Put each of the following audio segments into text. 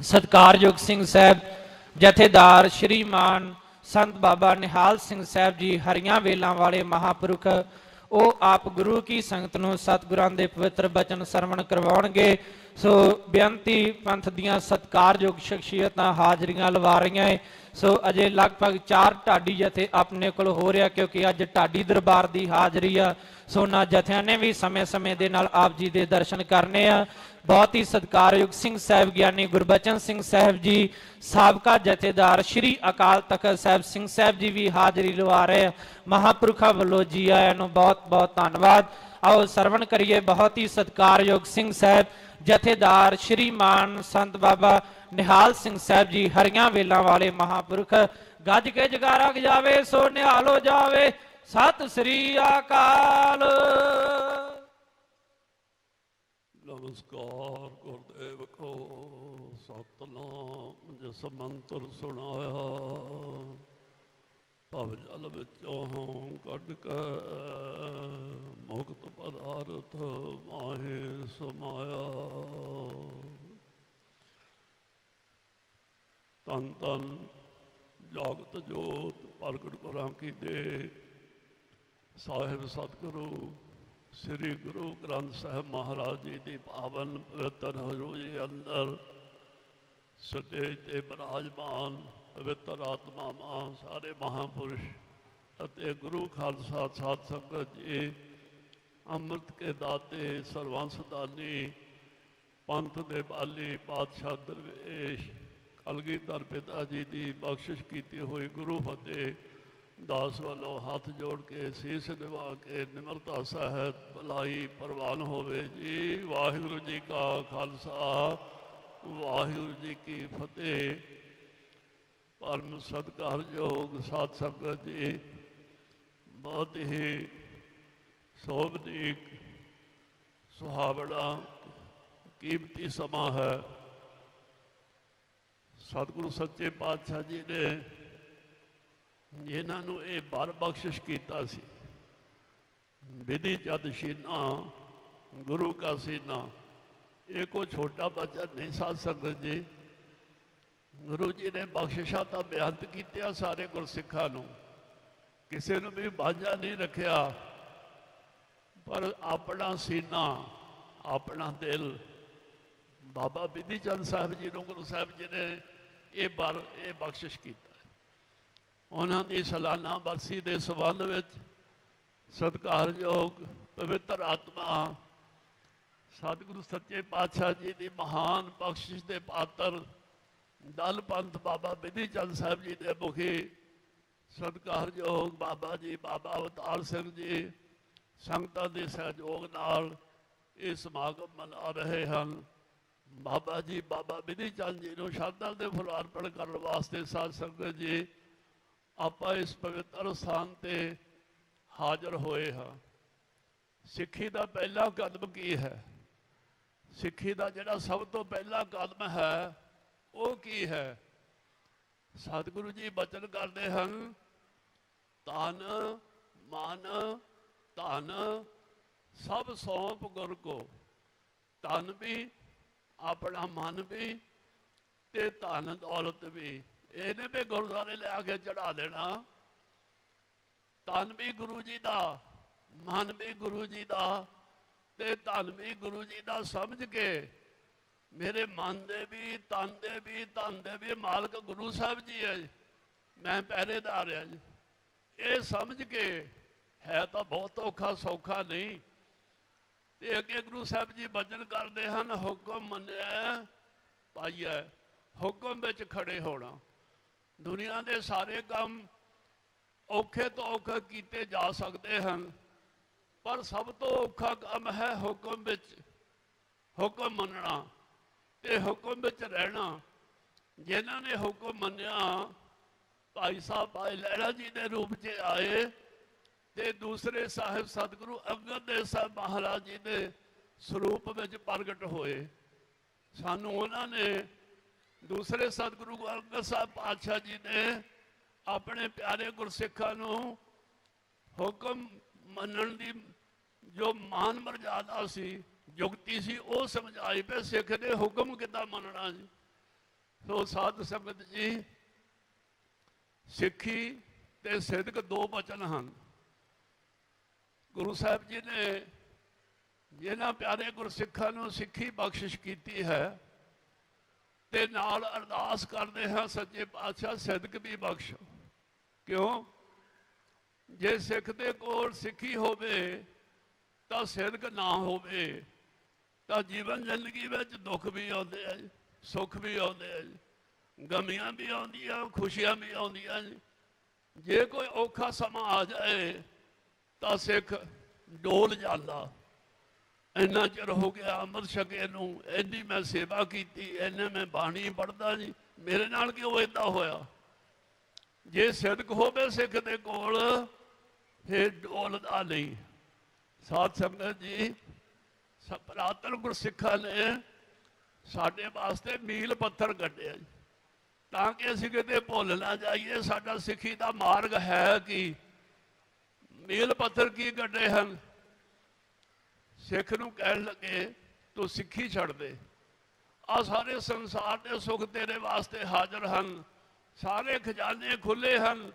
ਸਤਕਾਰਯੋਗ ਸਿੰਘ ਸਾਹਿਬ, ਜਥੇਦਾਰ ਸ਼੍ਰੀਮਾਨ ਸੰਤ ਬਾਬਾ ਨਿਹਾਲ ਸਿੰਘ ਸਾਹਿਬ ਜੀ, ਹਰੀਆਂ ਵੇਲਾਂ ਵਾਲੇ ਮਹਾਪੁਰਖ, ਉਹ ਆਪ ਗੁਰੂ ਕੀ ਸੰਗਤ ਨੂੰ ਸਤਿਗੁਰਾਂ ਦੇ ਪਵਿੱਤਰ ਬਚਨ ਸਰਵਣ ਕਰਵਾਉਣਗੇ। ਸੋ ਬੇਅੰਤੀ ਪੰਥ ਦੀਆਂ ਸਤਕਾਰਯੋਗ ਸ਼ਖਸੀਅਤਾਂ ਹਾਜ਼ਰੀਆਂ ਲਵਾ ਰਹੀਆਂ ਏ। ਸੋ ਅਜੇ ਲਗਭਗ 4 ਢਾਡੀ ਜਥੇ ਆਪਣੇ ਕੋਲ ਹੋ ਰਿਹਾ, ਕਿਉਂਕਿ ਅੱਜ ਢਾਡੀ ਦਰਬਾਰ ਦੀ ਹਾਜ਼ਰੀ ਆ। ਸੋ ਨਾ ਜਥਿਆਂ ਨੇ ਵੀ ਸਮੇਂ-ਸਮੇਂ ਦੇ ਨਾਲ ਆਪ ਜੀ ਦੇ ਦਰਸ਼ਨ ਕਰਨੇ ਆ। ਬਹੁਤ ਹੀ ਸਤਿਕਾਰਯੋਗ ਸਿੰਘ ਸਾਹਿਬ ਗਿਆਨੀ ਗੁਰਬਚਨ ਸਿੰਘ ਸਾਹਿਬ ਜੀ, ਸਾਬਕਾ ਜਥੇਦਾਰ ਸ਼੍ਰੀ ਅਕਾਲ ਤਖਤ ਸਾਹਿਬ ਸਿੰਘ ਸਾਹਿਬ ਜੀ ਵੀ ਹਾਜ਼ਰੀ ਲਵਾ ਰਹੇ ਆ। ਮਹਾਪੁਰਖਾਂ ਵੱਲੋਂ ਜੀ ਆਇਆਂ ਨੂੰ ਬਹੁਤ-ਬਹੁਤ ਧੰਨਵਾਦ। ਆਓ ਸਰਵਣ ਕਰੀਏ ਬਹੁਤ ਹੀ ਸਤਿਕਾਰਯੋਗ ਸਿੰਘ ਸਾਹਿਬ, ਜਥੇਦਾਰ ਸ੍ਰੀ ਮਾਨ ਸੰਤ ਬਾਬਾ ਨਿਹਾਲ ਸਿੰਘ ਸਾਹਿਬ ਜੀ, ਹਰੀਆਂ ਵੇਲਾਂ ਵਾਲੇ ਮਹਾਪੁਰਖ। ਗੱਜ ਕੇ ਜਗਾਰਾ ਜਾਵੇ ਸੋ ਨਿਹਾਲ ਹੋ ਜਾਵੇ। ਸਤਿ ਸ੍ਰੀ ਅਕਾਲ। ਨਮਸਕਾਰ, ਗੁਰਦੇਵ ਕੋ, ਸਤਨਾਮ, ਜਿਸ ਮੰਤਰ ਸੁਣਾਇਆ। ਭਵ ਜਲ ਵਿੱਚੋਂ ਕੱਢ ਕੇ ਮੁਕਤ ਪਦਾਰਥ ਮਾਹੇ ਸਮਾਇਆ। ਤਨ ਤਨ ਜਗਤ ਜੋਤ ਪ੍ਰਗਟ ਕਰਾਂ ਕੀ ਦੇ ਸਾਹਿਬ ਸਤਿਗੁਰੂ, ਸ੍ਰੀ ਗੁਰੂ ਗ੍ਰੰਥ ਸਾਹਿਬ ਮਹਾਰਾਜ ਜੀ ਦੀ ਪਾਵਨ ਪਵਿੱਤਰ ਹਜ਼ੂਰੀ ਅੰਦਰ, ਸਟੇਜ ਤੇ ਬਰਾਜਮਾਨ ਪਵਿੱਤਰ ਆਤਮਾ ਆਤਮਾਵਾਂ ਸਾਰੇ ਮਹਾਪੁਰਸ਼ ਅਤੇ ਗੁਰੂ ਖਾਲਸਾ ਸਾਧ ਸੰਗਤ ਜੀ, ਅੰਮ੍ਰਿਤ ਕੇ ਦਾਤੇ, ਸਰਵੰਸ ਦਾਨੀ, ਪੰਥ ਦੇ ਬਾਲੀ, ਪਾਤਸ਼ਾਹ ਦਰਵੇਸ਼, ਕਲਗੀਧਰ ਪਿਤਾ ਜੀ ਦੀ ਬਖਸ਼ਿਸ਼ ਕੀਤੀ ਹੋਈ ਗੁਰੂ ਫਤਿਹ ਦਾਸ ਵੱਲੋਂ ਹੱਥ ਜੋੜ ਕੇ, ਸੀਸ ਨਿਵਾ ਕੇ, ਨਿਮਰਤਾ ਸਹਿਤ ਭਲਾਈ ਪ੍ਰਵਾਨ ਹੋਵੇ ਜੀ। ਵਾਹਿਗੁਰੂ ਜੀ ਕਾ ਖਾਲਸਾ, ਵਾਹਿਗੁਰੂ ਜੀ ਕੀ ਫਤਿਹ। ਪਰਮ ਸਤਿਕਾਰਯੋਗ ਸਾਧ ਸੰਗਤ ਜੀ। ਬਹੁਤ ਹੀ ਸੋਭਦੀਕ ਸੁਹਾਵੜਾ ਕੀਮਤੀ ਸਮਾਂ ਹੈ। ਸਤਿਗੁਰੂ ਸੱਚੇ ਪਾਤਸ਼ਾਹ ਜੀ ਨੇ ਜਿਨ੍ਹਾਂ ਨੂੰ ਇਹ ਬਰ ਬਖਸ਼ਿਸ਼ ਕੀਤਾ ਸੀ। ਵਿਧੀ ਜਦ ਸ਼ੀਨਾ ਗੁਰੂ ਕਾ ਸੀਨਾ। ਇਹ ਕੋ ਛੋਟਾ ਬੱਚਾ ਨਹੀਂ ਸਾਧ ਸਕਦਾ ਜੀ। ਗੁਰੂ ਜੀ ਨੇ ਬਖਸ਼ਿਸ਼ਾਂ ਤਾਂ ਬਿਆਨਤ ਕੀਤਿਆ ਸਾਰੇ ਗੁਰਸਿੱਖਾਂ ਨੂੰ। ਕਿਸੇ ਨੂੰ ਵੀ ਬਾਝਾ ਨਹੀਂ ਰੱਖਿਆ। ਪਰ ਆਪਣਾ ਸੀਨਾ, ਆਪਣਾ ਦਿਲ, ਬਾਬਾ ਬਿਧੀ ਚੰਦ ਸਾਹਿਬ ਜੀ ਨੂੰ, ਗੁਰੂ ਸਾਹਿਬ ਜੀ ਨੇ ਇਹ ਬਰ ਇਹ ਬਖਸ਼ਿਸ਼ ਕੀਤਾ। ਉਹਨਾਂ ਦੀ ਸਾਲਾਨਾ ਬਰਸੀ ਦੇ ਸਬੰਧ ਵਿੱਚ ਸਤਿਕਾਰਯੋਗ ਪਵਿੱਤਰ ਆਤਮਾ ਸਤਿਗੁਰੂ ਸੱਚੇ ਪਾਤਸ਼ਾਹ ਜੀ ਦੀ ਮਹਾਨ ਬਖਸ਼ਿਸ਼ ਦੇ ਪਾਤਰ ਦਲ ਪੰਥ ਬਾਬਾ ਬਿਧੀ ਚੰਦ ਸਾਹਿਬ ਜੀ ਦੇ ਮੁਖੀ ਸਤਿਕਾਰਯੋਗ ਬਾਬਾ ਜੀ, ਬਾਬਾ ਅਵਤਾਰ ਸਿੰਘ ਜੀ ਸੰਗਤਾਂ ਦੇ ਸਹਿਯੋਗ ਨਾਲ ਇਹ ਸਮਾਗਮ ਮਨਾ ਰਹੇ ਹਨ। ਬਾਬਾ ਜੀ, ਬਾਬਾ ਬਿਧੀ ਚੰਦ ਜੀ ਨੂੰ ਸ਼ਰਧਾ ਦੇ ਫੁੱਲ ਅਰਪਣ ਕਰਨ ਵਾਸਤੇ ਸਾਧ ਸੰਗਤ ਜੀ। ਆਪਾਂ ਇਸ ਪਵਿੱਤਰ ਸਥਾਨ ਤੇ ਹਾਜ਼ਰ ਹੋਏ ਹਾਂ। ਸਿੱਖੀ ਦਾ ਪਹਿਲਾ ਕਦਮ ਕੀ ਹੈ? ਸਿੱਖੀ ਦਾ ਜਿਹੜਾ ਸਭ ਤੋਂ ਪਹਿਲਾ ਕਦਮ ਹੈ, ਉਹ ਕੀ ਹੈ? ਸਤਿਗੁਰੂ ਜੀ ਬਚਨ ਕਰਦੇ ਹਨ ਤਨ ਮਨ, ਧਨ, ਸਭ ਸੌਂਪ ਗੁਰ ਕੋ। ਤਨ ਵੀ, ਆਪਣਾ ਮਨ ਵੀ ਤੇ ਧਨ ਦੌਲਤ ਵੀ। ਇਹਨੇ ਵੀ ਗੁਰਦੁਆਰੇ ਲਿਆ ਕੇ ਚੜਾ ਦੇਣਾ। ਤਨ ਵੀ ਗੁਰੂ ਜੀ ਦਾ, ਮਨ ਵੀ ਗੁਰੂ ਜੀ ਦਾ, ਤੇ ਧਨ ਵੀ ਗੁਰੂ ਜੀ ਦਾ ਸਮਝ ਕੇ ਮੇਰੇ ਮਨ ਦੇ ਵੀ ਤਨ ਦੇ ਵੀ, ਧਨ ਦੇ ਵੀ ਮਾਲਕ ਗੁਰੂ ਸਾਹਿਬ ਜੀ ਹੈ। ਮੈਂ ਪਹਿਰੇਦਾਰ ਹਾਂ ਜੀ। ਇਹ ਸਮਝ ਕੇ ਹੈ ਤਾਂ ਬਹੁਤ ਔਖਾ ਸੌਖਾ ਨਹੀਂ। ਤੇ ਅੱਗੇ ਗੁਰੂ ਸਾਹਿਬ ਜੀ ਬਚਨ ਕਰਦੇ ਹਨ, ਹੁਕਮ ਮੰਨਿਆ ਪਾਈਐ ਹੁਕਮ ਵਿੱਚ ਖੜੇ ਹੋਣਾ। ਦੁਨੀਆ ਦੇ ਸਾਰੇ ਕੰਮ ਔਖੇ ਤੋਂ ਔਖੇ ਕੀਤੇ ਜਾ ਸਕਦੇ ਹਨ, ਪਰ ਸਭ ਤੋਂ ਔਖਾ ਕੰਮ ਹੈ ਹੁਕਮ ਵਿੱਚ ਹੁਕਮ ਮੰਨਣਾ ਤੇ ਹੁਕਮ ਵਿੱਚ ਰਹਿਣਾ। ਜਿਨ੍ਹਾਂ ਨੇ ਹੁਕਮ ਮੰਨਿਆ, ਭਾਈ ਸਾਹਿਬ ਭਾਈ ਲਹਿਰਾ ਜੀ ਦੇ ਰੂਪ 'ਚ ਆਏ ਤੇ ਦੂਸਰੇ ਸਾਹਿਬ ਸਤਿਗੁਰੂ ਅੰਗਦ ਦੇਵ ਸਾਹਿਬ ਮਹਾਰਾਜ ਜੀ ਦੇ ਸਰੂਪ ਵਿੱਚ ਪ੍ਰਗਟ ਹੋਏ। ਸਾਨੂੰ ਉਹਨਾਂ ਨੇ ਦੂਸਰੇ ਸਤਿਗੁਰੂ ਅੰਗਦ ਸਾਹਿਬ ਪਾਤਸ਼ਾਹ ਜੀ ਨੇ ਆਪਣੇ ਪਿਆਰੇ ਗੁਰਸਿੱਖਾਂ ਨੂੰ ਹੁਕਮ ਮੰਨਣ ਦੀ ਜੋ ਮਾਨ ਮਰਜ਼ਾਦਾ ਸੀ ਜੁਗਤੀ ਸੀ, ਉਹ ਸਮਝਾਈ ਪਏ ਸਿੱਖ ਨੇ ਹੁਕਮ ਕਿੱਦਾਂ ਮੰਨਣਾ ਜੀ? ਸੋ ਸਾਧ ਸੰਗਤ ਜੀ, ਸਿੱਖੀ ਤੇ ਸਿੱਧਕ ਦੋ ਬਚਨ ਹਨ। ਗੁਰੂ ਸਾਹਿਬ ਜੀ ਨੇ ਜਿਨ੍ਹਾਂ ਪਿਆਰੇ ਗੁਰਸਿੱਖਾਂ ਨੂੰ ਸਿੱਖੀ ਬਖਸ਼ਿਸ਼ ਕੀਤੀ ਹੈ ਤੇ ਨਾਲ ਅਰਦਾਸ ਕਰਦੇ ਹਾਂ, ਸੱਚੇ ਪਾਤਸ਼ਾਹ, ਸਿਦਕ ਵੀ ਬਖਸ਼। ਕਿਉਂ? ਜੇ ਸਿੱਖ ਦੇ ਕੋਲ ਸਿੱਖੀ ਹੋਵੇ, ਤਾਂ ਸਿਦਕ ਨਾ ਹੋਵੇ, ਤਾਂ ਜੀਵਨ ਜ਼ਿੰਦਗੀ ਵਿੱਚ ਦੁੱਖ ਵੀ ਆਉਂਦੇ ਆ ਸੁੱਖ ਵੀ ਆਉਂਦੇ ਆ ਗਮੀਆਂ ਵੀ ਆਉਂਦੀਆਂ, ਖੁਸ਼ੀਆਂ ਵੀ ਆਉਂਦੀਆਂ ਜੇ ਕੋਈ ਔਖਾ ਸਮਾਂ ਆ ਜਾਏ, ਤਾਂ ਸਿੱਖ ਡੋਲ ਜਾਂਦਾ। ਇੰਨਾ ਚਿਰ ਹੋ ਗਿਆ ਅੰਮ੍ਰਿਤ ਛਕੇ ਨੂੰ, ਇੰਨੀ ਮੈਂ ਸੇਵਾ ਕੀਤੀ, ਇੰਨੇ ਮੈਂ ਬਾਣੀ ਪੜਦਾ ਜੀ, ਮੇਰੇ ਨਾਲ ਕਿਉਂ ਏਦਾਂ ਹੋਇਆ? ਜੇ ਸਿਦਕ ਹੋਵੇ ਸਿੱਖ ਦੇ ਕੋਲ, ਫਿਰ ਡੋਲਦਾ ਨਹੀਂ। ਸਾਧ ਸੰਗਤ ਜੀ, ਸ- ਪੁਰਾਤਨ ਗੁਰਸਿੱਖਾਂ ਨੇ ਸਾਡੇ ਵਾਸਤੇ ਮੀਲ ਪੱਥਰ ਕੱਢਿਆ ਜੀ। ਤਾਂ ਕਿ ਅਸੀਂ ਕਿਤੇ ਭੁੱਲ ਨਾ ਜਾਈਏ, ਸਾਡਾ ਸਿੱਖੀ ਦਾ ਮਾਰਗ ਹੈ ਕਿ? ਮੀਲ ਪੱਥਰ ਕੀ ਕੱਢੇ ਹਨ? ਸਿੱਖ ਨੂੰ ਕਹਿਣ ਲੱਗੇ, ਤੂੰ ਸਿੱਖੀ ਛੱਡ ਦੇ। ਆ ਸਾਰੇ ਸੰਸਾਰ ਦੇ ਸੁੱਖ ਤੇਰੇ ਵਾਸਤੇ ਹਾਜ਼ਰ ਹਨ। ਸਾਰੇ ਖਜ਼ਾਨੇ ਖੁੱਲੇ ਹਨ।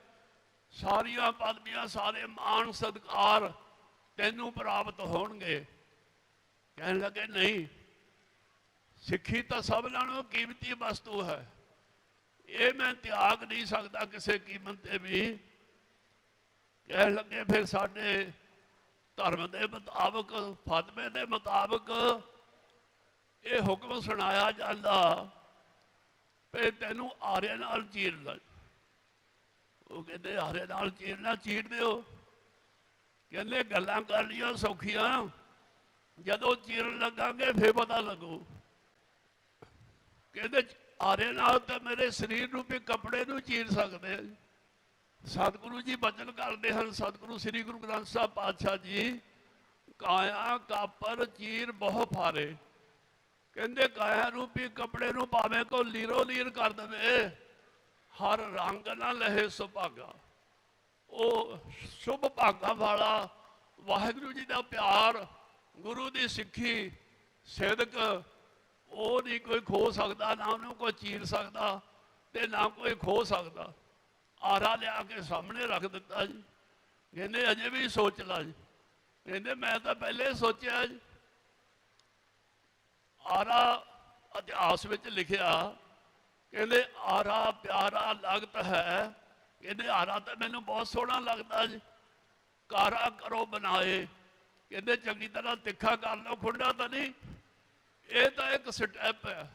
ਸਾਰੀਆਂ ਪਦਵੀਆਂ, ਸਾਰੇ ਮਾਣ ਸਤਿਕਾਰ ਤੈਨੂੰ ਪ੍ਰਾਪਤ ਹੋਣਗੇ। ਕਹਿਣ ਲੱਗੇ, ਨਹੀਂ, ਸਿੱਖੀ ਤਾਂ ਸਭ ਨਾਲੋਂ ਕੀਮਤੀ ਵਸਤੂ ਹੈ। ਇਹ ਮੈਂ ਤਿਆਗ ਨਹੀਂ ਸਕਦਾ ਕਿਸੇ ਕੀਮਤ ਤੇ ਵੀ। ਕਹਿਣ ਲੱਗੇ, ਫਿਰ ਸਾਡੇ ਧਰਮ ਦੇ ਮੁਤਾਬਕ ਫਤਵੇ ਦੇ ਮੁਤਾਬਕ ਇਹ ਹੁਕਮ ਸੁਣਾਇਆ ਜਾਂਦਾ ਵੀ ਤੈਨੂੰ ਆਰੇ ਨਾਲ ਚੀਰ ਲੈ। ਉਹ ਕਹਿੰਦੇ ਆਰੇ ਨਾਲ ਚੀਰਨਾ ਚੀਰ ਦਿਓ। ਕਹਿੰਦੇ, ਗੱਲਾਂ ਕਰ ਲਈਆਂ ਸੌਖੀਆਂ। ਜਦੋਂ ਚੀਰਨ ਲੱਗਾਂਗੇ, ਫੇਰ ਪਤਾ ਲੱਗੂ। ਕਹਿੰਦੇ ਆਰੇ ਨਾਲ ਤਾਂ ਮੇਰੇ ਸਰੀਰ ਨੂੰ ਵੀ ਕੱਪੜੇ ਨੂੰ ਚੀਰ ਸਕਦੇ ਆ। ਸਤਿਗੁਰੂ ਜੀ ਬਚਨ ਕਰਦੇ ਹਨ। ਸਤਿਗੁਰੂ ਸ੍ਰੀ ਗੁਰੂ ਗ੍ਰੰਥ ਸਾਹਿਬ ਪਾਤਸ਼ਾਹ ਜੀ, ਕਾਇਆ, ਕਾਪਰ, ਚੀਰ ਬਹੁ ਫਾਰੇ। ਕਹਿੰਦੇ ਕਾਇਆ ਰੂਪੀ ਕੱਪੜੇ ਨੂੰ ਭਾਵੇਂ ਕੋ ਲੀਰੋ ਲੀਰ ਕਰ ਦੇਵੇ, ਹਰ ਰੰਗ ਨਾ ਲਹੇ ਸੁਭਾਗਾ। ਉਹ ਸ਼ੁਭ ਭਾਗਾ ਵਾਲਾ ਵਾਹਿਗੁਰੂ ਜੀ ਦਾ ਪਿਆਰ, ਗੁਰੂ ਦੀ ਸਿੱਖੀ, ਸਿਦਕ, ਉਹ ਨਹੀਂ ਕੋਈ ਖੋ ਸਕਦਾ, ਨਾ ਉਹਨੂੰ ਕੋਈ ਚੀਰ ਸਕਦਾ ਤੇ ਨਾ ਕੋਈ ਖੋ ਸਕਦਾ। ਆਰਾ ਲਿਆ ਕੇ ਸਾਹਮਣੇ ਰੱਖ ਦਿੱਤਾ ਜੀ। ਕਹਿੰਦੇ ਅਜੇ ਵੀ ਸੋਚ ਲਾ ਜੀ। ਕਹਿੰਦੇ ਮੈਂ ਤਾਂ ਪਹਿਲੇ ਸੋਚਿਆ ਜੀ। ਆਰਾ ਇਤਿਹਾਸ ਵਿੱਚ ਲਿਖਿਆ, ਕਹਿੰਦੇ ਆਰਾ ਪਿਆਰਾ ਲਗਤ ਹੈ। ਕਹਿੰਦੇ ਆਰਾ ਤਾਂ ਮੈਨੂੰ ਬਹੁਤ ਸੋਹਣਾ ਲੱਗਦਾ ਜੀ। ਕਾਰਾ ਕਰੋ ਬਣਾਏ। ਕਹਿੰਦੇ ਚੰਗੀ ਤਰ੍ਹਾਂ ਤਿੱਖਾ ਕਰ ਲਓ, ਖੁੰਡਾ ਤਾਂ ਨਹੀਂ। ਇਹ ਤਾਂ ਇੱਕ ਸਟੈਪ ਹੈ।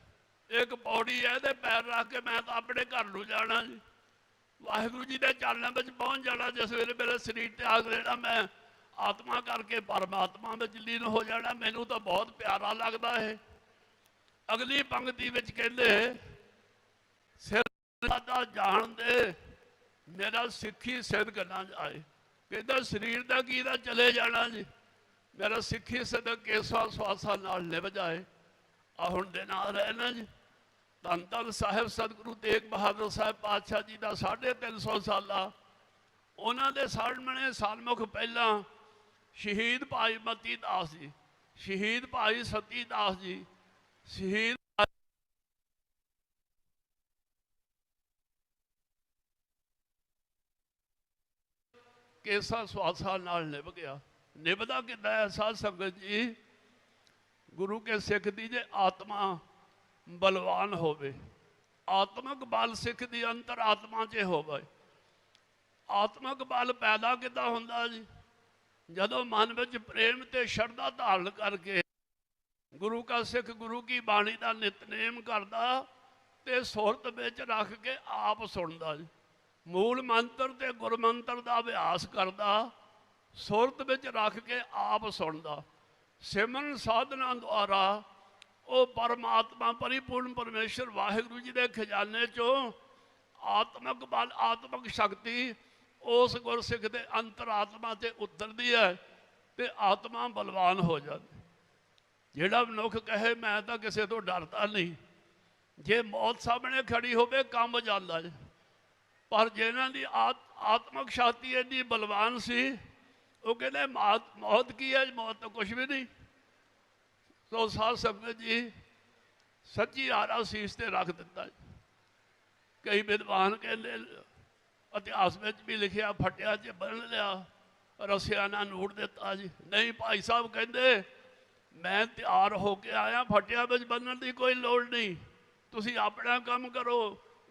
ਇੱਕ ਪੌੜੀ ਹੈ, ਇਹਦੇ ਪੈਰ ਰੱਖ ਕੇ ਮੈਂ ਤਾਂ ਆਪਣੇ ਘਰ ਨੂੰ ਜਾਣਾ ਜੀ। ਵਾਹਿਗੁਰੂ ਜੀ ਦੇ ਚਰਨਾਂ ਵਿੱਚ ਪਹੁੰਚ ਜਾਣਾ ਜਿਸ ਵੇਲੇ ਮੇਰਾ ਸਰੀਰ ਤਿਆਗ ਲੈਣਾ, ਮੈਂ ਆਤਮਾ ਕਰਕੇ ਪਰਮਾਤਮਾ ਵਿੱਚ ਲੀਨ ਹੋ ਜਾਣਾ, ਮੈਨੂੰ ਤਾਂ ਬਹੁਤ ਪਿਆਰਾ ਲੱਗਦਾ ਹੈ ਅਗਲੀ ਪੰਕਤੀ ਵਿੱਚ ਕਹਿੰਦੇ, ਸਿਰ ਦਾ ਜਾਣ ਦੇ, ਮੇਰਾ ਸਿੱਖੀ ਸਿੱਧ ਨਾ ਜਾਏ। ਕਹਿੰਦਾ, ਸਰੀਰ ਦਾ ਕੀ ਦਾ ਚਲੇ ਜਾਣਾ ਜੀ? ਮੇਰਾ ਸਿੱਖੀ ਸਦਕ ਕੇਸਵਾ ਸਵਾਸਾ ਨਾਲ ਨਿਭ ਜਾਏ। ਆ ਹੁਣ ਦੇ ਨਾਲ ਰਹਿਣਾ ਜੀ। ਧੰਨ ਧੰਨ ਸਾਹਿਬ, ਸਤਿਗੁਰੂ ਤੇਗ ਬਹਾਦਰ ਸਾਹਿਬ ਪਾਤਸ਼ਾਹ ਜੀ ਦਾ 350 ਸਾਲਾ। ਉਹਨਾਂ ਦੇ ਸਾਹਮਣੇ ਸਾਲਮੁਖ ਪਹਿਲਾਂ ਸ਼ਹੀਦ ਭਾਈ ਮਤੀ ਦਾਸ ਜੀ, ਸ਼ਹੀਦ ਭਾਈ ਸਤੀ ਦਾਸ ਜੀ, ਸ਼ਹੀਦ ਕੇਸਾ ਸਵਾਸਾ ਨਾਲ ਨਿਭ ਗਿਆ। ਨਿਭਦਾ ਕਿੱਦਾਂ ਹੈ ਸਾਧ ਸੰਗਤ ਜੀ? ਗੁਰੂ ਕੇ ਸਿੱਖ ਦੀ ਜੇ ਆਤਮਾ ਬਲਵਾਨ ਹੋਵੇ। ਆਤਮਿਕ ਬਲ ਸਿੱਖ ਦੀ ਅੰਤਰ ਆਤਮਾ 'ਚ ਹੋਵੇ। ਆਤਮਿਕ ਬਲ ਪੈਦਾ ਕਿੱਦਾਂ ਹੁੰਦਾ ਜੀ? ਜਦੋਂ ਮਨ ਵਿੱਚ ਪ੍ਰੇਮ ਤੇ ਸ਼ਰਧਾ ਧਾਰਨ ਕਰਕੇ ਗੁਰੂ ਕਾ ਸਿੱਖ, ਗੁਰੂ ਕੀ ਬਾਣੀ ਦਾ ਨਿਤਨੇਮ ਕਰਦਾ ਤੇ ਸੁਰਤ ਵਿੱਚ ਰੱਖ ਕੇ ਆਪ ਸੁਣਦਾ ਜੀ। ਮੂਲ ਮੰਤਰ ਤੇ ਗੁਰਮੰਤਰ ਦਾ ਅਭਿਆਸ ਕਰਦਾ, ਸੁਰਤ ਵਿੱਚ ਰੱਖ ਕੇ ਆਪ ਸੁਣਦਾ। ਸਿਮਰਨ ਸਾਧਨਾ ਦੁਆਰਾ ਉਹ ਪਰਮਾਤਮਾ ਪਰਿਪੂਰਨ ਪਰਮੇਸ਼ਰ ਵਾਹਿਗੁਰੂ ਜੀ ਦੇ ਖਜ਼ਾਨੇ ਚੋਂ ਆਤਮਿਕ ਬਲ, ਆਤਮਿਕ ਸ਼ਕਤੀ ਉਸ ਗੁਰਸਿੱਖ ਦੇ ਅੰਤਰਾਤਮਾ ਤੇ ਉਤਰਦੀ ਹੈ ਤੇ ਆਤਮਾ ਬਲਵਾਨ ਹੋ ਜਾਂਦੀ ਜਿਹੜਾ ਮਨੁੱਖ ਕਹੇ, ਮੈਂ ਤਾਂ ਕਿਸੇ ਤੋਂ ਡਰਦਾ ਨਹੀਂ। ਜੇ ਮੌਤ ਸਾਹਮਣੇ ਖੜੀ ਹੋਵੇ, ਕੰਮ ਜਾਂਦਾ ਹੈ। ਪਰ ਜਿਹਨਾਂ ਦੀ ਆਤ- ਆਤਮਿਕ ਸ਼ਕਤੀ ਇੰਨੀ ਬਲਵਾਨ ਸੀ, ਉਹ ਕਹਿੰਦੇ, ਮੌਤ ਮੌਤ ਕੀ ਹੈ? ਮੌਤ ਤਾਂ ਕੁਝ ਵੀ ਨਹੀਂ। ਸੋ ਸਾਧ ਸੰਗਤ ਜੀ, ਸੱਚੀ ਆਰਾ ਸੀਸ ਤੇ ਰੱਖ ਦਿੱਤਾ ਕਈ ਵਿਦਵਾਨ ਕਹਿੰਦੇ, ਇਤਿਹਾਸ ਵਿੱਚ ਵੀ ਲਿਖਿਆ, ਫਟਿਆ 'ਚ ਬੰਨ ਲਿਆ, ਰਸਿਆ ਨਾਲ ਨੂੜ ਦਿੱਤਾ ਜੀ। ਨਹੀਂ ਭਾਈ ਸਾਹਿਬ ਕਹਿੰਦੇ, ਮੈਂ ਤਿਆਰ ਹੋ ਕੇ ਆਇਆ, ਫਟਿਆ ਵਿੱਚ ਬੰਨਣ ਦੀ ਕੋਈ ਲੋੜ ਨਹੀਂ। ਤੁਸੀਂ ਆਪਣਾ ਕੰਮ ਕਰੋ,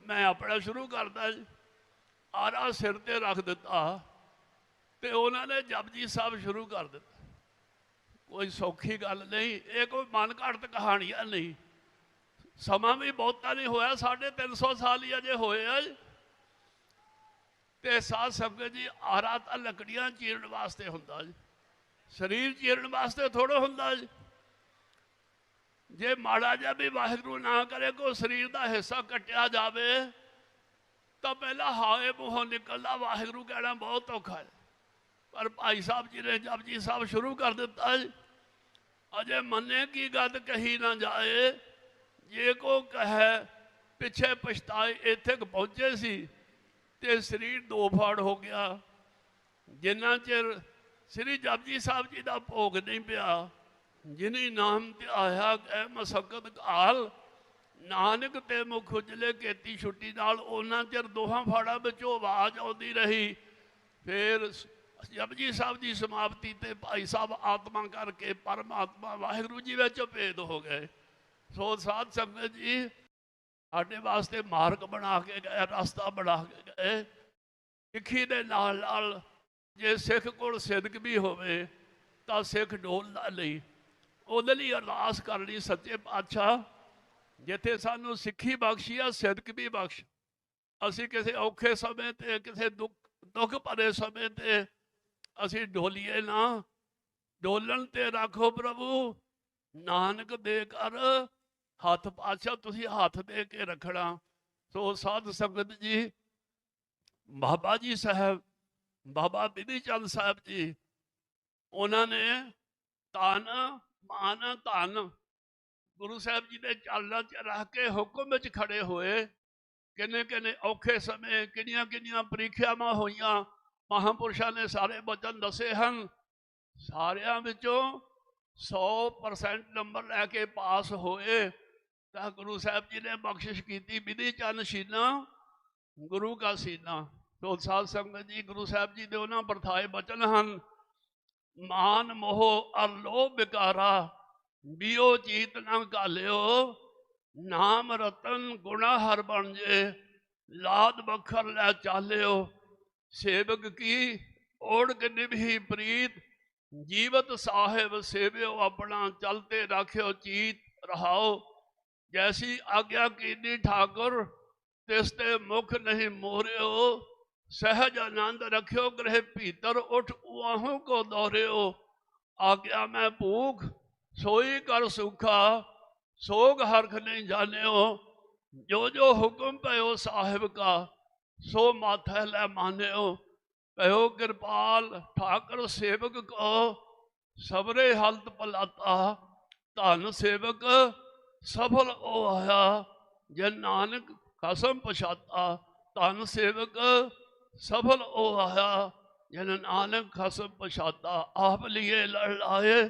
ਮੈਂ ਆਪਣਾ ਸ਼ੁਰੂ ਕਰਦਾ ਜੀ। ਆਰਾ ਸਿਰ ਤੇ ਰੱਖ ਦਿੱਤਾ ਤੇ ਉਹਨਾਂ ਨੇ ਜਪਜੀ ਸਾਹਿਬ ਸ਼ੁਰੂ ਕਰ ਦਿੱਤਾ। ਕੋਈ ਸੌਖੀ ਗੱਲ ਨਹੀਂ, ਇਹ ਕੋਈ ਮਨ ਘੜਤ ਕਹਾਣੀਆਂ ਨਹੀਂ। ਸਮਾਂ ਵੀ ਬਹੁਤਾ ਨਹੀਂ ਹੋਇਆ 350 ਸਾਲ ਹੀ ਅਜੇ ਹੋਏ ਆ। ਤੇ ਸਾਧ ਸੰਗਤ ਜੀ, ਆਰਾ ਤਾਂ ਲੱਕੜੀਆਂ ਚੀਰਨ ਵਾਸਤੇ ਹੁੰਦਾ ਜੀ। ਸਰੀਰ ਚੀਰਨ ਵਾਸਤੇ ਥੋੜਾ ਹੁੰਦਾ ਜੀ। ਜੇ ਮਾੜਾ ਜਿਹਾ ਵੀ ਵਾਹਿਗੁਰੂ ਨਾ ਕਰੇ ਕੋ ਸਰੀਰ ਦਾ ਹਿੱਸਾ ਕੱਟਿਆ ਜਾਵੇ, ਤਾਂ ਪਹਿਲਾਂ ਹਾਏ ਮੂੰਹੋਂ ਨਿਕਲਦਾ ਵਾਹਿਗੁਰੂ ਕਹਿਣਾ ਬਹੁਤ ਔਖਾ ਹੈ। ਪਰ ਭਾਈ ਸਾਹਿਬ ਜੀ ਨੇ ਜਪਜੀ ਸਾਹਿਬ ਸ਼ੁਰੂ ਕਰ ਦਿੱਤਾ ਜੀ। ਅਜੇ ਮੰਨੇ ਕੀ ਗੱਲ ਕਹੀ ਨਾ ਜਾਏ। ਜੇ ਕੋ ਕਹੇ, ਪਿੱਛੇ ਪਛਤਾਏ, ਇੱਥੇ ਪਹੁੰਚੇ ਸੀ ਤੇ ਸਰੀਰ ਦੋ ਫਾੜ ਹੋ ਗਿਆ। ਜਿੰਨਾ ਚਿਰ ਸ੍ਰੀ ਜਪਜੀ ਸਾਹਿਬ ਜੀ ਦਾ ਭੋਗ ਨਹੀਂ ਪਿਆ, ਜਿਨੀ ਨਾਮ ਤੇ ਆਇਆ ਕਹਿ ਮਸਕਤ ਕਾਲ ਨਾਨਕ ਤੇ ਮੁਖ ਉਜਲੇ ਕੀਤੀ ਛੁੱਟੀ ਨਾਲ ਉਹਨਾਂ ਚਿਰ ਦੋਹਾਂ ਫਾੜਾਂ ਵਿੱਚੋਂ ਆਵਾਜ਼ ਆਉਂਦੀ ਰਹੀ। ਫਿਰ ਜਪਜੀ ਸਾਹਿਬ ਦੀ ਸਮਾਪਤੀ ਤੇ ਭਾਈ ਸਾਹਿਬ ਆਤਮਾ ਕਰਕੇ ਪਰਮਾਤਮਾ ਵਾਹਿਗੁਰੂ ਜੀ ਵਿੱਚ ਭੇਦ ਹੋ ਗਏ। ਸੋ ਸਾਧ ਸੰਗਤ ਜੀ, ਸਾਡੇ ਵਾਸਤੇ ਮਾਰਗ ਬਣਾ ਕੇ ਗਏ, ਰਸਤਾ ਬਣਾ ਕੇ ਗਏ। ਸਿੱਖੀ ਦੇ ਨਾਲ ਨਾਲ ਜੇ ਸਿੱਖ ਕੋਲ ਸਿਦਕ ਵੀ ਹੋਵੇ, ਤਾਂ ਸਿੱਖ ਡੋਲਦਾ ਨਹੀਂ ਉਹਦੇ ਲਈ ਅਰਦਾਸ ਕਰਨੀ ਸੱਚੇ ਪਾਤਸ਼ਾਹ, ਜਿੱਥੇ ਸਾਨੂੰ ਸਿੱਖੀ ਬਖਸ਼ੀ ਆ, ਸਿਦਕ ਵੀ ਬਖਸ਼। ਅਸੀਂ ਕਿਸੇ ਔਖੇ ਸਮੇਂ ਤੇ, ਕਿਸੇ ਦੁੱਖ ਦੁੱਖ ਭਰੇ ਸਮੇਂ ਤੇ ਅਸੀਂ ਢੋਲੀਏ ਨਾ, ਡੋਲਣ ਤੇ ਰੱਖੋ ਪ੍ਰਭੂ। ਨਾਨਕ ਦੇ ਕਰ ਹੱਥ ਪਾਛਾ ਤੁਸੀਂ ਹੱਥ ਦੇ ਕੇ ਰੱਖਣਾ। ਸੋ ਸਾਧ ਸੰਗਤ ਜੀ, ਬਾਬਾ ਜੀ ਸਾਹਿਬ, ਬਾਬਾ ਬਿਧੀ ਚੰਦ ਸਾਹਿਬ ਜੀ, ਉਹਨਾਂ ਨੇ ਤਨ ਮਾਨ, ਧਨ ਗੁਰੂ ਸਾਹਿਬ ਜੀ ਦੇ ਚਾਲਾਂ 'ਚ ਰੱਖ ਕੇ ਹੁਕਮ ਵਿੱਚ ਖੜੇ ਹੋਏ। ਕਿੰਨੇ ਕਿੰਨੇ ਔਖੇ ਸਮੇਂ ਕਿੰਨੀਆਂ ਕਿੰਨੀਆਂ ਪ੍ਰੀਖਿਆਵਾਂ ਹੋਈਆਂ। ਮਹਾਂਪੁਰਸ਼ਾਂ ਨੇ ਸਾਰੇ ਬਚਨ ਦੱਸੇ ਹਨ। ਸਾਰਿਆਂ ਵਿੱਚੋਂ 100% ਨੰਬਰ ਲੈ ਕੇ ਪਾਸ ਹੋਏ। ਤਾਂ ਗੁਰੂ ਸਾਹਿਬ ਜੀ ਨੇ ਬਖਸ਼ਿਸ਼ ਕੀਤੀ, ਵਿਧੀ ਚੰਨ ਸ਼ੀਨਾ, ਗੁਰੂ ਕਾ ਸੀਨਾ। ਸੋ ਸਾਧ ਸੰਗਤ ਜੀ, ਗੁਰੂ ਸਾਹਿਬ ਜੀ ਦੇ ਉਹਨਾਂ ਵਰਥਾਏ ਬਚਨ ਹਨ, ਮਾਨ ਮੋਹ ਅਰ ਲੋਭ ਵਿਕਾਰਾ, ਬਿਓ ਚੀਤ ਨਾ ਘਾਲਿਓ, ਨਾਮ ਰਤਨ ਗੁਣਾ ਹਰ ਬਣ ਜੇ, ਲਾਦ ਬਖਰ ਲੈ ਚਾਲਿਓ। ਸੇਵਕ ਕੀ? ਓੜ ਨਿਭੀ ਪ੍ਰੀਤ, ਜੀਵਤ ਸਾਹਿਬ ਸੇਵਿਓ ਆਪਣਾ ਚਲਤੇ ਰਾਖਿਓ, ਚੀਤ ਰਹਾਓ। ਜੈਸੀ ਆਗਿਆ ਕੀਨੀ ਠਾਕੁਰ, ਤਿਸ ਤੇ ਮੁਖ ਨਹੀਂ ਮੋਰਿਓ। ਸਹਿਜ ਆਨੰਦ ਰਖਿਓ, ਗ੍ਰਹਿ ਭੀਤਰ ਉਠ ਉਆਹੋਂ ਕੋ ਦੋਰਿਓ। ਆਗਿਆ ਮੈਂ ਭੂਖ, ਸੋਈ ਕਰ ਸੁਖਾ, ਸੋਗ ਹਰਖ ਨਹੀਂ ਜਾਣਿਓ। ਜੋ ਜੋ ਹੁਕਮ ਪਇਓ ਸਾਹਿਬ ਕਾ ਸੋ ਮਾਥੈ ਲੈ ਮਾਨਿਓ ਪਇਓ ਕਿਰਪਾਲ, ਠਾਕਰ ਸੇਵਕ ਕੋ ਸਬਰੇ ਹਲਤ ਪਲਾਤਾ, ਧਨ ਸੇਵਕ ਸਫਲ ਉਹ ਆਇਆ ਜੇ ਨਾਨਕ ਕਸਮ ਪਛਾਤਾ, ਧਨ ਸੇਵਕ ਸਫਲ ਉਹ ਆਇਆ ਜਨ ਨਾਨਕ ਖਸਮ ਪਛਾਤਾ, ਆਪ ਲਿਏ ਲੜ ਲਾਏ,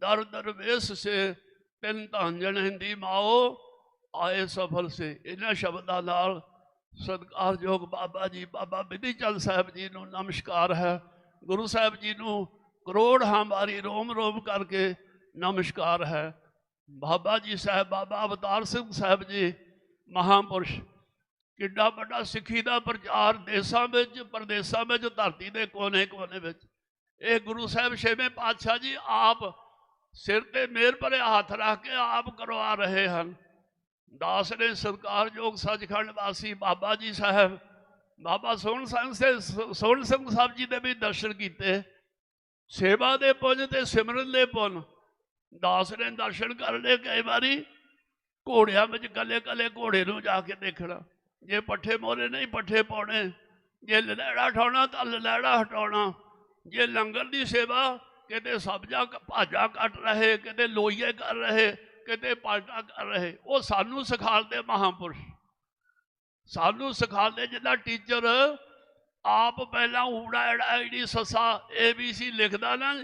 ਦਰ ਦਰਵੇਸ਼ ਸੇ, ਤਿੰਨ ਧੰਜਣ ਹਿੰਦੀ ਮਾਓ, ਆਏ ਸਫਲ ਸੇ। ਇਹਨਾਂ ਸ਼ਬਦਾਂ ਨਾਲ ਸਤਿਕਾਰਯੋਗ ਬਾਬਾ ਜੀ, ਬਾਬਾ ਬਿਧੀ ਚੰਦ ਸਾਹਿਬ ਜੀ ਨੂੰ ਨਮਸਕਾਰ ਹੈ। ਗੁਰੂ ਸਾਹਿਬ ਜੀ ਨੂੰ ਕਰੋੜ ਹਮਾਰੀ ਰੋਮ ਰੋਮ ਕਰਕੇ ਨਮਸਕਾਰ ਹੈ। ਬਾਬਾ ਜੀ ਸਾਹਿਬ, ਬਾਬਾ ਅਵਤਾਰ ਸਿੰਘ ਸਾਹਿਬ ਜੀ, ਮਹਾਪੁਰਸ਼, ਕਿੱਡਾ ਵੱਡਾ ਸਿੱਖੀ ਦਾ ਪ੍ਰਚਾਰ ਦੇਸ਼ਾਂ ਵਿੱਚ, ਪਰਦੇਸਾਂ ਵਿੱਚ, ਧਰਤੀ ਦੇ ਕੋਨੇ-ਕੋਨੇ ਵਿੱਚ। ਇਹ ਗੁਰੂ ਸਾਹਿਬ ਛੇਵੇਂ ਪਾਤਸ਼ਾਹ ਜੀ ਆਪ ਸਿਰ ਤੇ ਮੇਰ ਭਰੇ ਹੱਥ ਰੱਖ ਕੇ ਆਪ ਕਰਵਾ ਰਹੇ ਹਨ। ਦਾਸ ਨੇ ਸਤਿਕਾਰਯੋਗ ਸੱਚਖੰਡ ਵਾਸੀ ਬਾਬਾ ਜੀ ਸਾਹਿਬ, ਬਾਬਾ ਸੋਹਣ ਸਿੰਘ ਸੇ, ਸੋਹਣ ਸਿੰਘ ਸਾਹਿਬ ਜੀ ਦੇ ਵੀ ਦਰਸ਼ਨ ਕੀਤੇ। ਸੇਵਾ ਦੇ ਪੁੰਨ ਤੇ ਸਿਮਰਨ ਦੇ ਪੁੰਨ। ਦਾਸ ਨੇ ਦਰਸ਼ਨ ਕਰ ਲਏ ਕਈ ਵਾਰੀ। ਘੋੜਿਆਂ ਵਿੱਚ ਕੱਲੇ ਕੱਲੇ ਘੋੜੇ ਨੂੰ ਜਾ ਕੇ ਦੇਖਣਾ। ਜੇ ਪੱਠੇ ਮੋਰੇ ਨਹੀਂ, ਪੱਠੇ ਪਾਉਣੇ। ਜੇ ਲਲੈੜਾ ਹਟਾਉਣਾ ਤਾਂ ਲਲੈੜਾ ਹਟਾਉਣਾ। ਜੇ ਲੰਗਰ ਦੀ ਸੇਵਾ ਕਿਤੇ ਸਬਜ਼ਾ ਕ- ਭਾਜਾ ਕੱਟ ਰਹੇ, ਕਿਤੇ ਲੋਈਏ ਕਰ ਰਹੇ ਕਿਤੇ ਪਾਲਟਾ ਕਰ ਰਹੇ। ਉਹ ਸਾਨੂੰ ਸਿਖਾਲਦੇ ਮਹਾਂਪੁਰਸ਼। ਸਾਨੂੰ ਸਿਖਾਲਦੇ ਜਿੱਦਾਂ ਟੀਚਰ, ਆਪ ਪਹਿਲਾਂ ਊੜਾ ਐੜਾ ਐਡੀ ਸੱਸਾ ਏਬੀਸੀ ਲਿਖਦਾ ਨਾ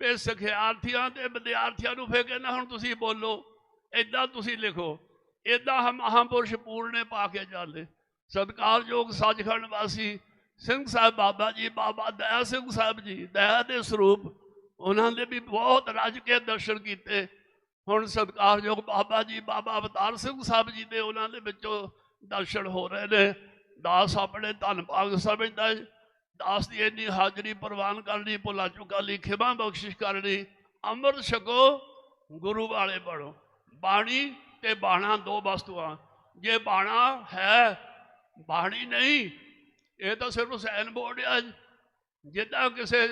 ਤੇ ਸਿਖਿਆਰਥੀਆਂ ਤੇ ਵਿਦਿਆਰਥੀਆਂ ਨੂੰ ਫੇਰ ਕਹਿੰਦਾ, ਹੁਣ ਤੁਸੀਂ ਬੋਲੋ ਇਦਾਂ ਤੁਸੀਂ ਲਿਖੋ। ਇਦਾਂ ਮਹਾਪੁਰਸ਼ ਪੂਰਨੇ ਪਾ ਕੇ ਜਾਂਦੇ। ਸਤਿਕਾਰਯੋਗ ਸੱਚਖੰਡ ਵਾਸੀ ਸਿੰਘ ਸਾਹਿਬ ਬਾਬਾ ਜੀ, ਬਾਬਾ ਦਇਆ ਸਿੰਘ ਸਾਹਿਬ ਜੀ, ਦਇਆ ਦੇ ਸਰੂਪ, ਉਹਨਾਂ ਦੇ ਵੀ ਬਹੁਤ ਰੱਜ ਕੇ ਦਰਸ਼ਨ ਕੀਤੇ। ਹੁਣ ਸਤਿਕਾਰਯੋਗ ਬਾਬਾ ਜੀ, ਬਾਬਾ ਅਵਤਾਰ ਸਿੰਘ ਸਾਹਿਬ ਜੀ ਦੇ ਉਹਨਾਂ ਦੇ ਵਿੱਚੋਂ ਦਰਸ਼ਨ ਹੋ ਰਹੇ ਨੇ। ਦਾਸ ਆਪਣੇ ਧੰਨ ਭਾਗ ਸਮਝਦਾ ਹੈ। ਦਾਸ ਦੀ ਇੰਨੀ ਹਾਜ਼ਰੀ ਪ੍ਰਵਾਨ ਕਰਨੀ, ਭੁਲਾ ਚੁਕਾ ਲਈ ਖਿਮਾ ਬਖਸ਼ਿਸ਼ ਕਰਨੀ, ਅੰਮ੍ਰਿਤ ਛਕੋ, ਗੁਰੂ ਵਾਲੇ ਬਣੋ। ਬਾਣੀ ਤੇ ਬਾਣਾ ਦੋ ਵਸਤੂਆਂ ਜੇ ਬਾਣਾ ਹੈ, ਬਾਣੀ ਨਹੀਂ, ਇਹ ਤਾਂ ਸਿਰਫ ਸੈਨ ਬੋਰਡ ਆ ਜਿੱਦਾਂ ਕਿਸੇ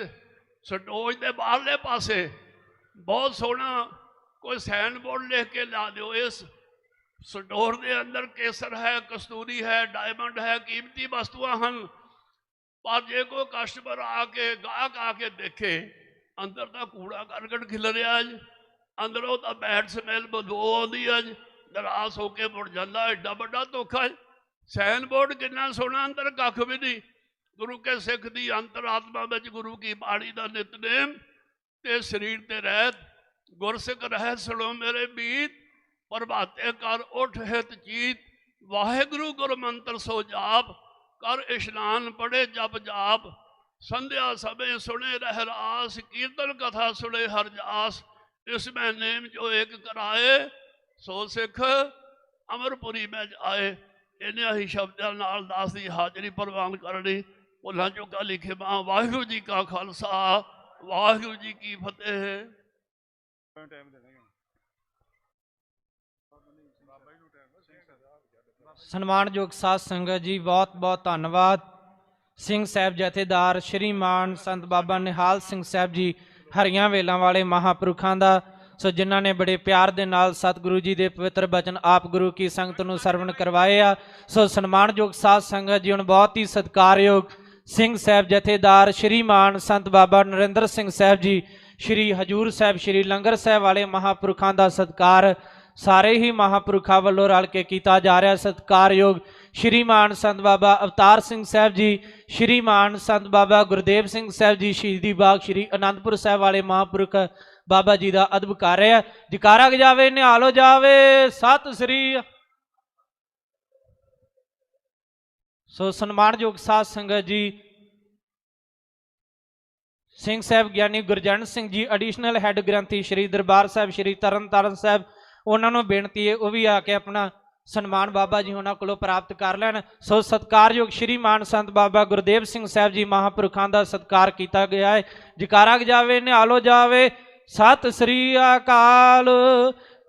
ਸਟੋਜ ਦੇ ਬਾਹਰਲੇ ਪਾਸੇ ਬਹੁਤ ਸੋਹਣਾ ਕੋਈ ਸਾਈਨ ਬੋਰਡ ਲਿਖ ਕੇ ਲਾ ਦਿਓ। ਇਸ ਸਟੋਰ ਦੇ ਅੰਦਰ ਕੇਸਰ ਹੈ, ਕਸਤੂਰੀ ਹੈ, ਡਾਇਮੰਡ ਹੈ, ਕੀਮਤੀ ਵਸਤੂਆਂ ਹਨ। ਪਰ ਜੇ ਕੋਈ ਕਸਟਮਰ ਆ ਕੇ, ਗਾਹਕ ਆ ਕੇ ਦੇਖੇ, ਅੰਦਰ ਤਾਂ ਕੂੜਾ ਕਰਕਟ ਖਿਲ ਰਿਹਾ ਜੀ ਅੰਦਰੋਂ ਤਾਂ ਬੈਡ ਸਮੈਲ ਬਦੋ ਆਉਂਦੀ ਹੈ ਜੀ ਨਰਾਸ ਹੋ ਕੇ ਮੁੜ ਜਾਂਦਾ, ਐਡਾ ਵੱਡਾ ਧੋਖਾ ਹੈ। ਸਾਈਨ ਬੋਰਡ ਕਿੰਨਾ ਸੋਹਣਾ, ਅੰਦਰ ਕੱਖ ਵੀ ਨਹੀਂ। ਗੁਰੂ ਕੇ ਸਿੱਖ ਦੀ ਅੰਤਰਾਤਮਾ ਵਿੱਚ ਗੁਰੂ ਕੀ ਬਾਣੀ ਦਾ ਨਿਤਨੇਮ ਤੇ ਸਰੀਰ ਤੇ ਰਹਿਤ ਗੁਰਸਿੱਖ ਰਹਿ ਸੁਣੋ ਮੇਰੇ ਬੀਤ, ਪ੍ਰਭਾਤੇ ਕਰ ਉਠ ਹਿਤ ਚੀਤ, ਵਾਹਿਗੁਰੂ ਗੁਰ ਮੰਤਰ ਸੋ ਜਾਪ ਕਰ ਇਸ਼ਨਾਨ ਪੜੇ ਜਪ ਜਾਪ, ਸੰਧਿਆ ਸਭੇ ਸੁਣੇ ਰਹਿ ਰਾਸ, ਕੀਰਤਨ ਕਥਾ ਸੁਣੇ ਹਰ ਜਾਸ, ਇਸ ਮੈਂ ਨੇਮ ਜੋ ਇੱਕ ਕਰਾਏ, ਸੋ ਸਿੱਖ ਅਮਰਪੁਰੀ ਮੈਂ ਆਏ ਇਹਨਾਂ ਹੀ ਸ਼ਬਦਾਂ ਨਾਲ ਦਾਸ ਦੀ ਹਾਜ਼ਰੀ ਪ੍ਰਵਾਨ ਕਰਨੀ। ਭੁੱਲਾਂ ਚੁੱਕਾ ਲਿਖੇ ਮਾਂ, ਵਾਹਿਗੁਰੂ ਜੀ ਕਾ ਖਾਲਸਾ, ਵਾਹਿਗੁਰੂ ਜੀ ਕੀ ਫਤਿਹ। ਟਾਈਮ ਦੇ ਦਾਂਗੇ ਸਨਮਾਨਯੋਗ ਸਾਧ ਸੰਗਤ ਜੀ ਬਹੁਤ ਬਹੁਤ ਧੰਨਵਾਦ। ਸਿੰਘ ਸਾਹਿਬ ਜਥੇਦਾਰ ਸ਼੍ਰੀਮਾਨ ਸੰਤ ਬਾਬਾ ਨਿਹਾਲ ਸਿੰਘ ਸਾਹਿਬ ਜੀ ਹਰੀਆਂ ਵੇਲਾਂ ਵਾਲੇ ਮਹਾਪੁਰਖਾਂ ਦਾ। ਸੋ ਜਿਨ੍ਹਾਂ ਨੇ ਬੜੇ ਪਿਆਰ ਦੇ ਨਾਲ ਸਤਿਗੁਰੂ ਜੀ ਦੇ ਪਵਿੱਤਰ ਬਚਨ ਆਪ ਗੁਰੂ ਕੀ ਸੰਗਤ ਨੂੰ ਸਰਵਣ ਕਰਵਾਏ ਆ। ਸੋ ਸਨਮਾਨਯੋਗ ਸਾਧ ਸੰਗਤ ਜੀ ਹੁਣ ਬਹੁਤ ਹੀ ਸਤਿਕਾਰਯੋਗ ਸਿੰਘ ਸਾਹਿਬ ਜਥੇਦਾਰ ਸ਼੍ਰੀਮਾਨ ਸੰਤ ਬਾਬਾ ਨਰਿੰਦਰ ਸਿੰਘ ਸਾਹਿਬ ਜੀ ਸ਼੍ਰੀ ਹਜੂਰ ਸਾਹਿਬ, ਸ਼੍ਰੀ ਲੰਗਰ ਸਾਹਿਬ ਵਾਲੇ ਮਹਾਪੁਰਖਾਂ ਦਾ ਸਤਿਕਾਰ ਸਾਰੇ ਹੀ ਮਹਾਪੁਰਖਾਂ ਵੱਲੋਂ ਰਲ ਕੇ ਕੀਤਾ ਜਾ ਰਿਹਾ ਸਤਿਕਾਰਯੋਗ ਸ਼੍ਰੀਮਾਨ ਸੰਤ ਬਾਬਾ ਅਵਤਾਰ ਸਿੰਘ ਸਾਹਿਬ ਜੀ, ਸ਼੍ਰੀਮਾਨ ਸੰਤ ਬਾਬਾ ਗੁਰਦੇਵ ਸਿੰਘ ਸਾਹਿਬ ਜੀ, ਸ਼ਹੀਦੀ ਬਾਗ ਸ਼੍ਰੀ ਅਨੰਦਪੁਰ ਸਾਹਿਬ ਵਾਲੇ ਮਹਾਪੁਰਖ ਬਾਬਾ ਜੀ ਦਾ ਅਦਬ ਕਰ ਰਿਹਾ ਜਕਾਰਾ ਜਾਵੇ, ਨਿਹਾਲੋ ਜਾਵੇ। ਸਤਿ ਸ੍ਰੀ ਸੋ ਸਨਮਾਨਯੋਗ ਸਾਧ ਸੰਗਤ ਜੀ ਸਿੰਘ ਸਾਹਿਬ ਗਿਆਨੀ ਗੁਰਜੰਟ ਸਿੰਘ ਜੀ ਐਡੀਸ਼ਨਲ ਹੈੱਡ ਗ੍ਰੰਥੀ ਸ਼੍ਰੀ ਦਰਬਾਰ ਸਾਹਿਬ, ਸ਼੍ਰੀ ਤਰਨਤਾਰਨ ਸਾਹਿਬ, ਉਹਨਾਂ ਨੂੰ ਬੇਨਤੀ ਹੈ, ਉਹ ਵੀ ਆ ਕੇ ਆਪਣਾ ਸਨਮਾਨ ਬਾਬਾ ਜੀ ਉਹਨਾਂ ਕੋਲੋਂ ਪ੍ਰਾਪਤ ਕਰ ਲੈਣ। ਸੋ ਸਤਕਾਰਯੋਗ ਸ਼੍ਰੀਮਾਨ ਸੰਤ ਬਾਬਾ ਗੁਰਦੇਵ ਸਿੰਘ ਸਾਹਿਬ ਜੀ ਮਹਾਪੁਰਖਾਂ ਦਾ ਸਤਕਾਰ ਕੀਤਾ ਗਿਆ ਹੈ। ਜਕਾਰਾ ਜਾਵੇ, ਨਿਹਾਲੋ ਜਾਵੇ। ਸਤਿ ਸ੍ਰੀ ਅਕਾਲ।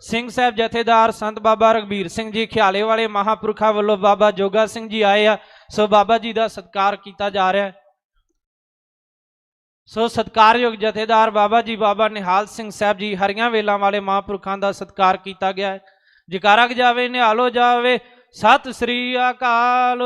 ਸਿੰਘ ਸਾਹਿਬ ਜਥੇਦਾਰ ਸੰਤ ਬਾਬਾ ਰਗਬੀਰ ਸਿੰਘ ਜੀ, ਖਿਆਲੇ ਵਾਲੇ ਮਹਾਪੁਰਖਾਂ ਵੱਲੋਂ ਬਾਬਾ ਜੋਗਾ ਸਿੰਘ ਜੀ ਆਏ ਆ। ਸੋ ਬਾਬਾ ਜੀ ਦਾ ਸਤਕਾਰ ਕੀਤਾ ਜਾ ਰਿਹਾ ਹੈ। ਸੋ ਸਤਕਾਰਯੋਗ ਜਥੇਦਾਰ ਬਾਬਾ ਜੀ, ਬਾਬਾ ਨਿਹਾਲ ਸਿੰਘ ਸਾਹਿਬ ਜੀ, ਹਰੀਆਂ ਵੇਲਾਂ ਵਾਲੇ ਮਹਾਂਪੁਰਖਾਂ ਦਾ ਸਤਕਾਰ ਕੀਤਾ ਗਿਆ ਹੈ। ਜਕਾਰਾ ਜਾਵੇ, ਨਿਹਾਲੋ ਜਾਵੇ। ਸਤਿ ਸ੍ਰੀ ਅਕਾਲ।